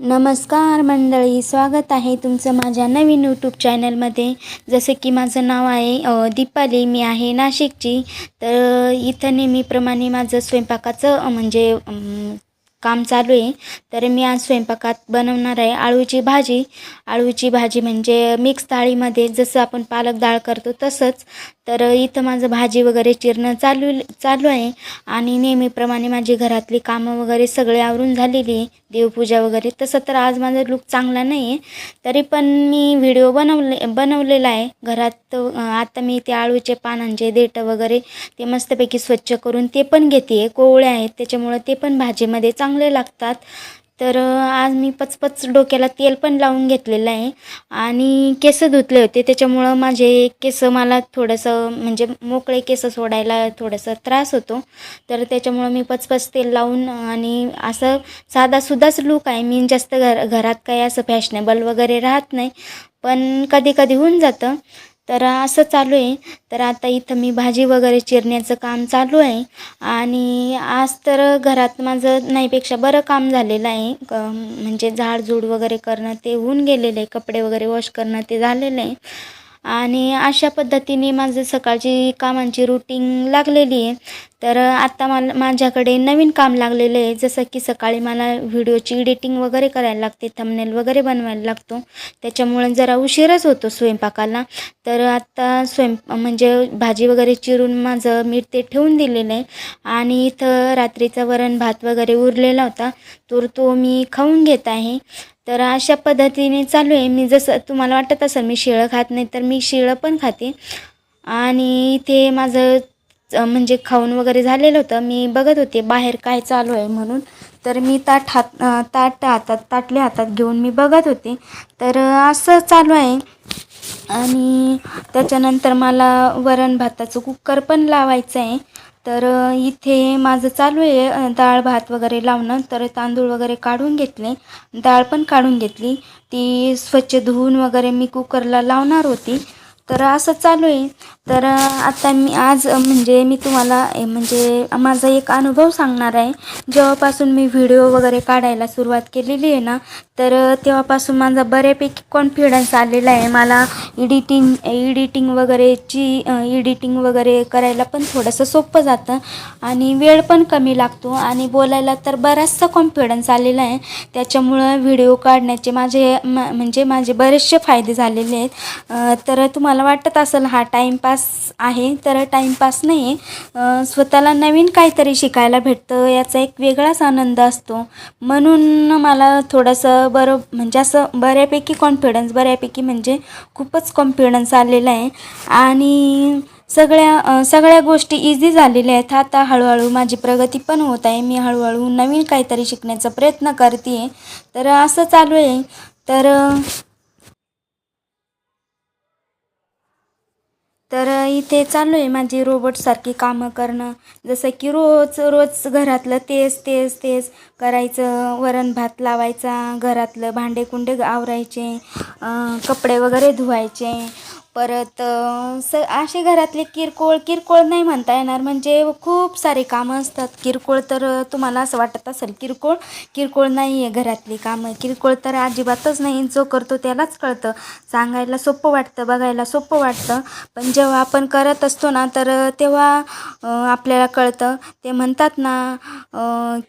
नमस्कार मंडळी स्वागत आहे तुमचं माझ्या नवीन यूट्यूब चॅनलमध्ये जसं की माझं नाव आहे दीपाली मी आहे नाशिकची. तर इथं नेहमीप्रमाणे माझं स्वयंपाकाचं म्हणजे काम चालू आहे. तर मी आज स्वयंपाकात बनवणार आहे आळूची भाजी. आळूची भाजी म्हणजे मिक्स थाळीमध्ये जसं आपण पालक डाळ करतो तसंच तर इथं माझं भाजी वगैरे चिरणं चालू चालू आहे. आणि नेहमीप्रमाणे माझी घरातली कामं वगैरे सगळे आवरून झालेली आहे. देवपूजा वगैरे तसं तर आज माझा लुक चांगला नाही आहे तरी पण मी व्हिडिओ बनवले बनवलेला आहे. घरात आता मी ते आळूचे पानांचे देठं वगैरे ते मस्तपैकी स्वच्छ करून ते पण घेते. कोवळे आहेत त्याच्यामुळं ते पण भाजीमध्ये चांगले लागतात. तर आज मी पचपच डोक्याला तेल पण लावून घेतलेलं आहे. आणि केस धुतले होते त्याच्यामुळं माझे केस मला थोडंसं म्हणजे मोकळे केस सोडायला थोडंसं त्रास होतो. तर त्याच्यामुळं मी पचपच तेल लावून आणि असं साधासुद्धाच लूक आहे. मी जास्त घर घरात काही असं फॅशनेबल वगैरे राहत नाही. पण कधी कधी होऊन जातं. तर असं चालू आहे. तर आता इथं मी भाजी वगैरे चिरण्याचं काम चालू आहे. आणि आज तर घरात माझं नाहीपेक्षा बरं काम झालेलं आहे. क म्हणजे झाडझूड वगैरे करणं ते होऊन गेलेलं आहे. कपडे वगैरे वॉश करणं ते झालेलं आहे. आणि अशा पद्धतीने माझं सकाळची कामांची रुटीन लागलेली आहे. तर आत्ता मला माझ्याकडे नवीन काम लागलेलं आहे. जसं की सकाळी मला व्हिडिओची एडिटिंग वगैरे करायला लागते थंबनेल वगैरे बनवायला लागतो. त्याच्यामुळे जरा उशीरच होतो स्वयंपाकाला. तर आत्ता स्वयंप म्हणजे भाजी वगैरे चिरून माझं मीठ ते ठेवून दिलेलं आहे. आणि इथं रात्रीचा वरण भात वगैरे उरलेला होता. तर तो मी खाऊन घेत आहे. तर अशा पद्धतीने चालू आहे. मी जसं तुम्हाला वाटत असेल मी शिळं खात नाही तर मी शिळं पण खाते. आणि इथे माझं म्हणजे खाऊन वगैरे झालेलं होतं. मी बघत होते बाहेर काय चालू आहे म्हणून. तर मी ताट हात ताट हातात ताटले हातात घेऊन मी बघत होते. तर असं चालू आहे. आणि त्याच्यानंतर मला वरण भाताचं कुकर पण लावायचं आहे. तर इथे माझं चालू आहे डाळ भात वगैरे लावणं. तर तांदूळ वगैरे काढून घेतले. डाळ पण काढून घेतली. ती स्वच्छ धुवून वगैरे मी कुकरला लावणार होती. तर असं चालू आहे. तर आता मी आज म्हणजे मी तुम्हाला म्हणजे माझा एक अनुभव सांगणार आहे. जेव्हापासून मी व्हिडिओ वगैरे काढायला सुरुवात केलेली आहे ना तर तेव्हापासून माझा बऱ्यापैकी कॉन्फिडन्स आलेला आहे. मला एडिटिंग एडिटिंग वगैरेची एडिटिंग वगैरे करायला पण थोडंसं सोपं जातं आणि वेळ पण कमी लागतो आणि बोलायला तर बराचसा कॉन्फिडन्स आलेला आहे. त्याच्यामुळं व्हिडिओ काढण्याचे माझे म म्हणजे माझे बरेचसे फायदे झालेले आहेत. तर तुम्हाला वाटत असेल हा टाईमपास आहे तर टाईमपास नाही आहे स्वतःला नवीन काहीतरी शिकायला भेटतं याचा एक वेगळाच आनंद असतो. म्हणून मला थोडंसं बरं म्हणजे असं बऱ्यापैकी कॉन्फिडन्स बऱ्यापैकी म्हणजे खूपच कॉन्फिडन्स आलेला आहे. आणि सगळ्या सगळ्या गोष्टी इझी झालेल्या आहेत. आता हळूहळू माझी प्रगती पण होत आहे. मी हळूहळू नवीन काहीतरी शिकण्याचा प्रयत्न करते आहे तर असं चालू आहे. तर तर इथे चालू आहे माझी रोबोटसारखी कामं करणं. जसं की रोज रोज घरातलं तेच तेच तेच करायचं. वरण भात लावायचा घरातलं भांडे कुंडे आवरायचे कपडे वगैरे धुवायचे. परत स असे घरातले किरकोळ किरकोळ नाही म्हणता येणार. म्हणजे खूप सारे कामं असतात. किरकोळ तर तुम्हाला असं वाटत असेल किरकोळ किरकोळ नाही आहे घरातली कामं. किरकोळ तर अजिबातच नाही. जो करतो त्यालाच कळतं. सांगायला सोपं वाटतं बघायला सोपं वाटतं. पण जेव्हा आपण करत असतो ना तर तेव्हा आपल्याला कळतं. ते म्हणतात ना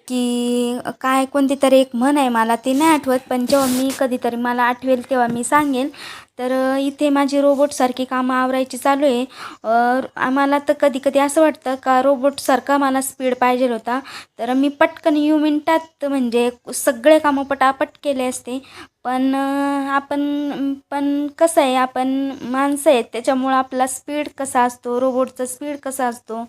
की काय कोणती तरी एक म्हण आहे मला ती नाही आठवत. पण जेव्हा मी कधीतरी मला आठवेल तेव्हा मी सांगेल. तर इथे माझी रोबोटसारखी कामं आवरायची चालू आहे. आम्हाला तर कधी कधी असं वाटतं का रोबोटसारखा मला स्पीड पाहिजे होता. तर मी पटकन यू मिनटात म्हणजे सगळे कामं पटापट केले असते. पण आपण पण कसं आहे आपण माणसं आहेत त्याच्यामुळं आपला स्पीड कसा असतो रोबोटचा स्पीड कसा असतो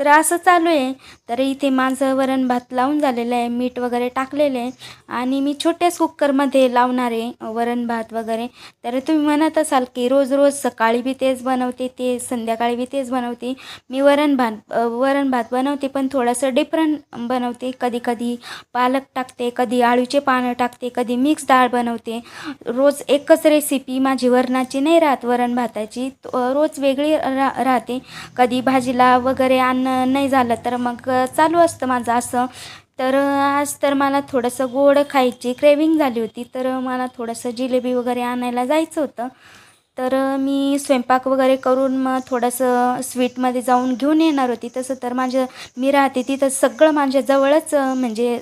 तर असं चालू आहे. तर इथे माझं वरण भात लावून झालेलं आहे मीठ वगैरे टाकलेलं आहे आणि मी छोट्याच कुकरमध्ये लावणार आहे वरण भात वगैरे. तर तुम्ही म्हणत असाल की रोज रोज सकाळी बी तेच बनवते ते संध्याकाळी बी तेच बनवते. मी वरण भात वरण भात बनवते पण थोडंसं डिफरंट बनवते. कधी कधी पालक टाकते कधी आळूचे पानं टाकते कधी मिक्स डाळ बनवते. रोज एकच रेसिपी माझी वरणाची नाही राहत वरण भाताची. रोज वेगळी रा राहते. कधी भाजीला वगैरे अन्न नाही झालं तर मग चालू असतं माझं असं. तर आज तर मला थोडंसं गोड खायची क्रेविंग झाली होती. तर मला थोडंसं जिलेबी वगैरे आणायला जायचं होतं. तर मी स्वयंपाक वगैरे करून मग थोडंसं स्वीटमध्ये जाऊन घेऊन येणार होती. तसं तर माझं मी राहते तिथं सगळं माझ्या जवळच म्हणजे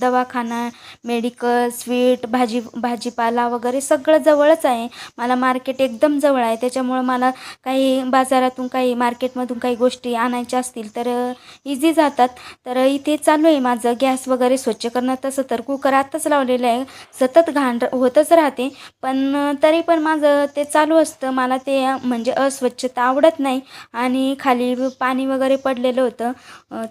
दवाखाना मेडिकल स्वीट भाजी भाजीपाला वगैरे सगळं जवळच आहे. मला मार्केट एकदम जवळ आहे. त्याच्यामुळं मला काही बाजारातून काही मार्केटमधून काही गोष्टी आणायच्या असतील तर इझी जातात. तर इथे चालू आहे माझं गॅस वगैरे स्वच्छ करणं. तसं तर कुकर आत्ताच लावलेलं आहे. सतत घाण र- होतच राहते. पण तरी पण माझं ते चालू चालू असतं. मला ते म्हणजे अस्वच्छता आवडत नाही. आणि खाली पाणी वगैरे पडलेलं होतं.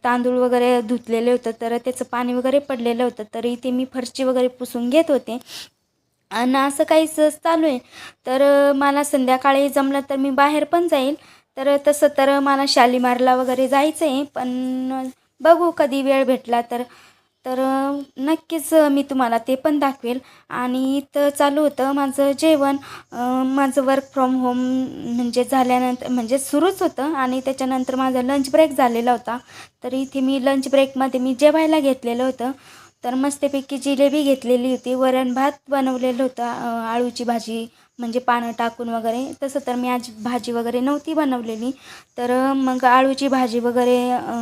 तांदूळ वगैरे धुतलेले होतं. तर त्याचं पाणी वगैरे पडलेलं होतं. तरी ते मी फरची वगैरे पुसून घेत होते. आणि असं काहीच चालू आहे. तर मला संध्याकाळी जमलं तर मी बाहेर पण जाईल. तर तसं तर मला शालीमारला वगैरे जायचं आहे पण बघू कधी वेळ भेटला तर तर नक्कीच मी तुम्हाला ते पण दाखवेल. आणि इथं चालू होतं माझं जेवण. माझं वर्क फ्रॉम होम म्हणजे झाल्यानंतर म्हणजे सुरूच होतं. आणि त्याच्यानंतर माझा लंच ब्रेक झालेला होता. तर इथे मी लंच ब्रेकमध्ये मी जेवायला घेतलेलं होतं. तर मस्तपैकी जिलेबी घेतलेली होती. वरण भात बनवलेलं होतं आळूची भाजी. म्हणजे पानं टाकून वगैरे तसं तर मी आज भाजी वगैरे नव्हती बनवलेली. तर मग आळूची भाजी वगैरे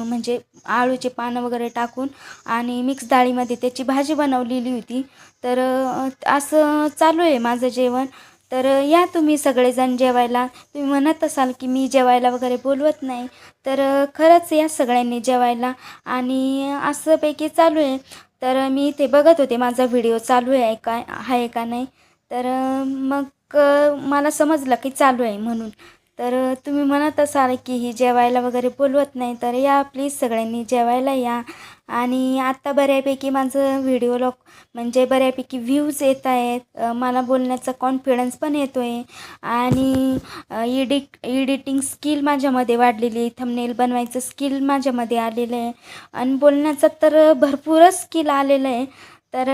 म्हणजे आळूचे पानं वगैरे टाकून आणि मिक्स डाळीमध्ये त्याची भाजी बनवलेली होती. तर असं चालू आहे माझं जेवण. तर या तुम्ही सगळेजण जेवायला. तुम्ही म्हणत असाल की मी जेवायला वगैरे बोलवत नाही. तर खरंच या सगळ्यांनी जेवायला आणि असंपैकी चालू आहे. तर मी इथे बघत होते माझा व्हिडिओ चालू आहे का आहे का नाही. तर मग मला समजलं की चालू आहे म्हणून. तर तुम्ही म्हणत असाल की ही जेवायला वगैरे बोलवत नाही तर या प्लीज सगळ्यांनी जेवायला या. आणि आत्ता बऱ्यापैकी माझं व्हिडिओ लॉक म्हणजे बऱ्यापैकी व्ह्यूज येत आहेत. मला बोलण्याचा कॉन्फिडन्स पण येतो आहे आणि एडिट एडिटिंग स्किल माझ्यामध्ये वाढलेली थंबनेल बनवायचं स्किल माझ्यामध्ये आलेलं आहे. आणि बोलण्याचं तर भरपूरच स्किल आलेलं आहे. तर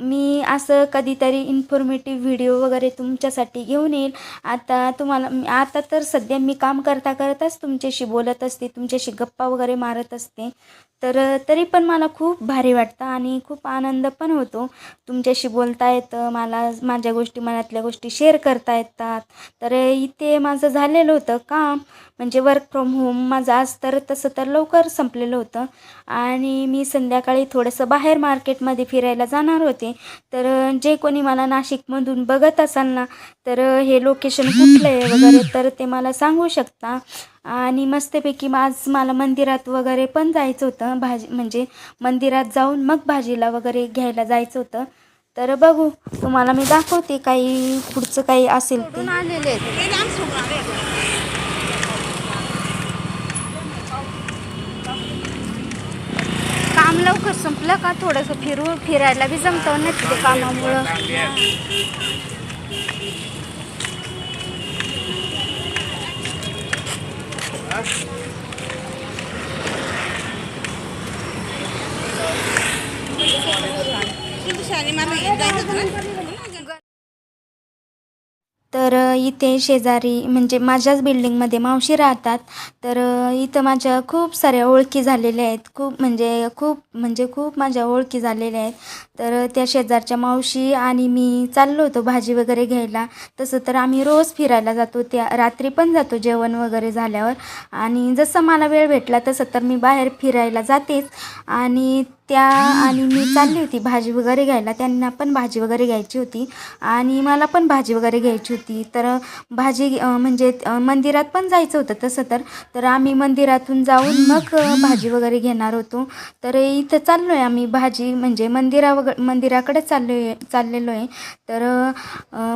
मी असं कधीतरी इन्फॉर्मेटिव्ह व्हिडिओ वगैरे तुमच्यासाठी घेऊन येईल. आता तुम्हाला आता तर सध्या मी काम करता करताच तुमच्याशी बोलत असते तुमच्याशी गप्पा वगैरे मारत असते. तर तरी पण मला खूप भारी वाटतं आणि खूप आनंद पण होतो. तुमच्याशी बोलता येतं मला माझ्या गोष्टी मनातल्या गोष्टी शेअर करता येतात तर इथे माझं झालेलं होतं काम म्हणजे वर्क फ्रॉम होम माझं आज तर तसं तर लवकर संपलेलं होतं. आणि मी संध्याकाळी थोडंसं बाहेर मार्केटमध्ये फिरायला जाणार होते. तर जे कोणी मला नाशिकमधून बघत असाल ना तर हे लोकेशन कुठलं आहे वगैरे तर ते मला सांगू शकता. आणि मस्तपैकी आज मला मंदिरात वगैरे पण जायचं होतं. भाजी म्हणजे मंदिरात जाऊन मग भाजीला वगैरे घ्यायला जायचं होतं. तर बघू तुम्हाला मी दाखवते काही पुढचं काही असेल ते. आलेले काम लवकर संपलं का? थोडंसं फिरू फिरायला बी जमतं ना तिथे कामामुळं. तर इथे शेजारी म्हणजे माझ्याच बिल्डिंगमध्ये मावशी राहतात. तर इथं माझ्या खूप साऱ्या ओळखी झालेल्या आहेत. खूप म्हणजे खूप म्हणजे खूप माझ्या ओळखी झालेल्या आहेत. तर त्या शेजारच्या मावशी आणि मी चाललो होतो भाजी वगैरे घ्यायला. तसं तर आम्ही रोज फिरायला जातो. त्या रात्री पण जातो जेवण वगैरे झाल्यावर. आणि जसं मला वेळ भेटला तसं तर मी बाहेर फिरायला जातेच. आणि त्या आणि मी चालली होती भाजी वगैरे घ्यायला. त्यांना पण भाजी वगैरे घ्यायची होती. आणि मला पण भाजी वगैरे घ्यायची होती. तर भाजी म्हणजे मंदिरात पण जायचं होतं तसं तर. तर आम्ही मंदिरातून जाऊन मग भाजी वगैरे घेणार होतो. तर इथं चाललो आहे आम्ही भाजी म्हणजे मंदिरा मंदिराकडे चाललो आहे चाललेलो आहे. तर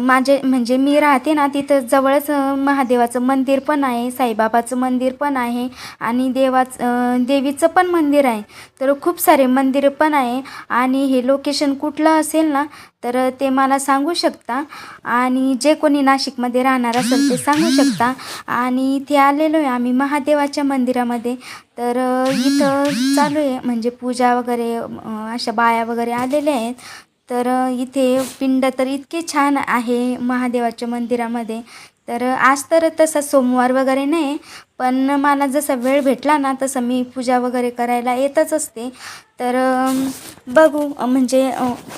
माझे म्हणजे मी राहते ना तिथं जवळच महादेवाचं मंदिर पण आहे साईबाबाचं मंदिर पण आहे आणि देवाचं देवीचं पण मंदिर आहे. तर खूप सारे मंदिरं पण आहे आणि हे लोकेशन कुठलं असेल ना तर ते मला सांगू शकता. आणि जे कोणी नाशिकमध्ये राहणार असेल ते सांगू शकता. आणि इथे आलेलो आहे आम्ही महादेवाच्या मंदिरामध्ये. तर इथं चालू आहे म्हणजे पूजा वगैरे अशा बाया वगैरे आलेल्या आहेत. तर इथे पिंड तर इतके छान आहे महादेवाच्या मंदिरामध्ये. तर आज तर तसा सोमवार वगैरे नाही. पण मला जसा वेळ भेटला ना तसं मी पूजा वगैरे करायला येतच असते. तर बघू म्हणजे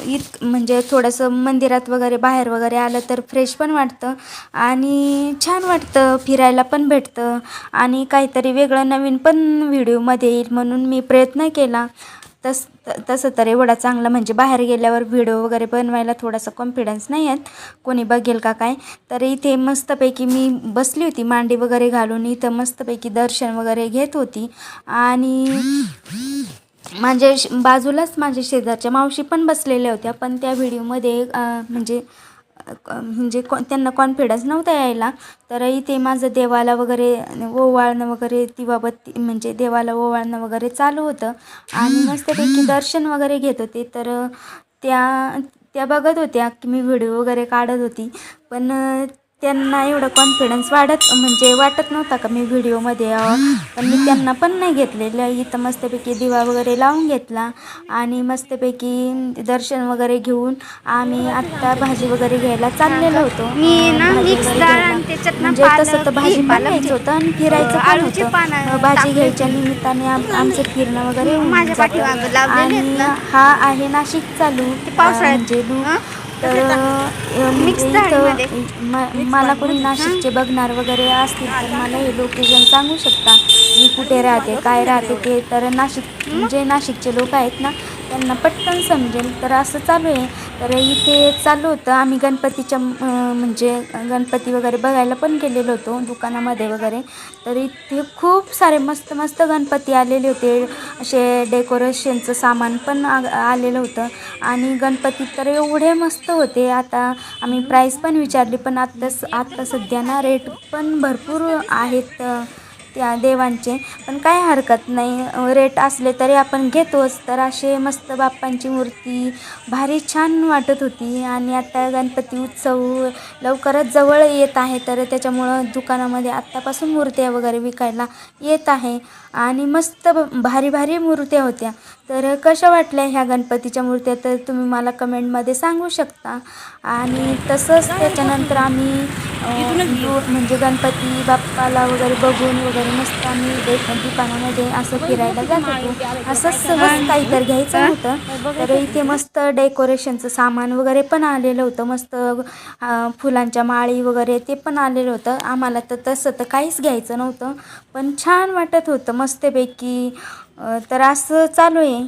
इत म्हणजे थोडंसं मंदिरात वगैरे बाहेर वगैरे आलं तर फ्रेश पण वाटतं आणि छान वाटतं फिरायला पण भेटतं आणि काहीतरी वेगळं नवीन पण व्हिडिओमध्ये येईल म्हणून मी प्रयत्न केला. तस तसं तर एवढा चांगला म्हणजे बाहेर गेल्यावर व्हिडिओ वगैरे बनवायला थोडासा कॉन्फिडन्स नाही आहेत कोणी बघेल का काय? तर इथे मस्तपैकी मी बसली होती मांडी वगैरे घालून इथं मस्तपैकी दर्शन वगैरे घेत होती आणि माझ्या श- बाजूलाच माझ्या शेजारच्या मावशी पण बसलेल्या होत्या पण त्या व्हिडिओमध्ये म्हणजे म्हणजे कॉ त्यांना कॉन्फिडन्स नव्हता यायला. तर इथे माझं देवाला वगैरे ओवाळणं वगैरे दिवाबत्ती म्हणजे देवाला ओवाळणं वगैरे चालू होतं. आणि मस्तपैकी दर्शन वगैरे घेत होते. तर त्या त्या बघत होत्या की मी व्हिडिओ वगैरे काढत होती. पण त्यांना एवढं कॉन्फिडन्स वाढत म्हणजे वाटत नव्हता का मी व्हिडिओमध्ये यावं पण मी त्यांना पण नाही घेतलेलं इथं मस्तपैकी दिवा वगैरे लावून घेतला आणि मस्तपैकी दर्शन वगैरे घेऊन आम्ही आत्ता भाजी वगैरे घ्यायला चाललेलो होतो म्हणजे तसं तर भाजी जे- होतं आणि फिरायचं पण होतं भाजी घ्यायच्या निमित्ताने आम- आमचं फिरणं वगैरे आणि. हा आहे नाशिक चालू. म्हणजे? तर मिक्स म- मला कोणी नाशिकचे बघणार वगैरे असतील तर मला हे लोकेशन सांगू शकता. मी कुठे राहते काय राहते ते तर नाशिक जे नाशिकचे लोक आहेत ना त्यांना पटकन समजेल. तर असं चालू आहे. तर इथे चालू होतं. आम्ही गणपतीच्या म्हणजे गणपती वगैरे बघायला पण गेलेलो होतो दुकानामध्ये वगैरे. तर इथे खूप सारे मस्त मस्त गणपती आलेले होते. असे डेकोरेशनचं सामान पण आ आलेलं होतं. आणि गणपती तर एवढे मस्त होते. आता आम्ही प्राईस पण विचारली पण आत्ता स- आत्ता सध्या ना रेट पण भरपूर आहेत. त्या देवांचे. पण काय हरकत नाही. रेट असले तरी आपण घेतोच. तर असे मस्त बाप्पांची मूर्ती भारी छान वाटत होती. आणि आता गणपती उत्सव लवकरच जवळ येत आहे. तर त्याच्यामुळं दुकानामध्ये आत्तापासून मूर्त्या वगैरे विकायला येत आहे. आणि मस्त भारी भारी मूर्त्या होत्या. तर कशा वाटल्या ह्या गणपतीच्या मूर्त्या? तर तुम्ही मला कमेंटमध्ये सांगू शकता. आणि तसंच त्याच्यानंतर आम्ही म्हणजे गणपती बाप्पाला वगैरे बघून वगैरे मस्त आम्ही दुकानामध्ये असं फिरायला जात होतो. असं सहज काहीतरी घ्यायचं होतं तर इथे मस्त डेकोरेशनचं सामान वगैरे पण आलेलं होतं. मस्त फुलांच्या माळी वगैरे ते पण आलेलं होतं. आम्हाला तर तसं तर काहीच घ्यायचं नव्हतं. पण छान वाटत होतं मस्तपैकी. तर असं चालू आहे.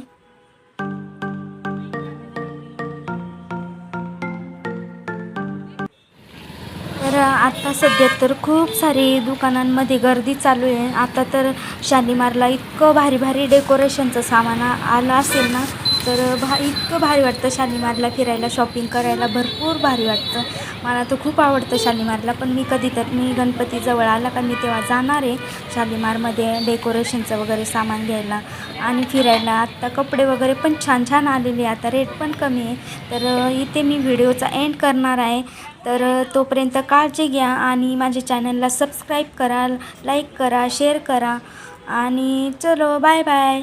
आत्ता सध्या तर खूप सारी दुकानांमध्ये गर्दी चालू आहे. आता तर शालीमारला इतकं भारी भारी डेकोरेशनचं सामान आलं असेल ना तर भा इतकं भारी वाटतं शालिमारला फिरायला शॉपिंग करायला. भरपूर भारी वाटतं. मला तर खूप आवडतं शालिमारला पण मी कधी तर मी गणपतीजवळ आला का मी तेव्हा जाणार आहे शालिमारमध्ये डेकोरेशनचं वगैरे सामान घ्यायला आणि फिरायला. आत्ता कपडे वगैरे पण छान छान आलेले आता रेट पण कमी आहे. तर इथे मी व्हिडिओचा एंड करणार आहे. तर तोपर्यंत काळजी घ्या आणि माझ्या चॅनलला सबस्क्राईब करा लाईक करा शेअर करा आणि चलो बाय बाय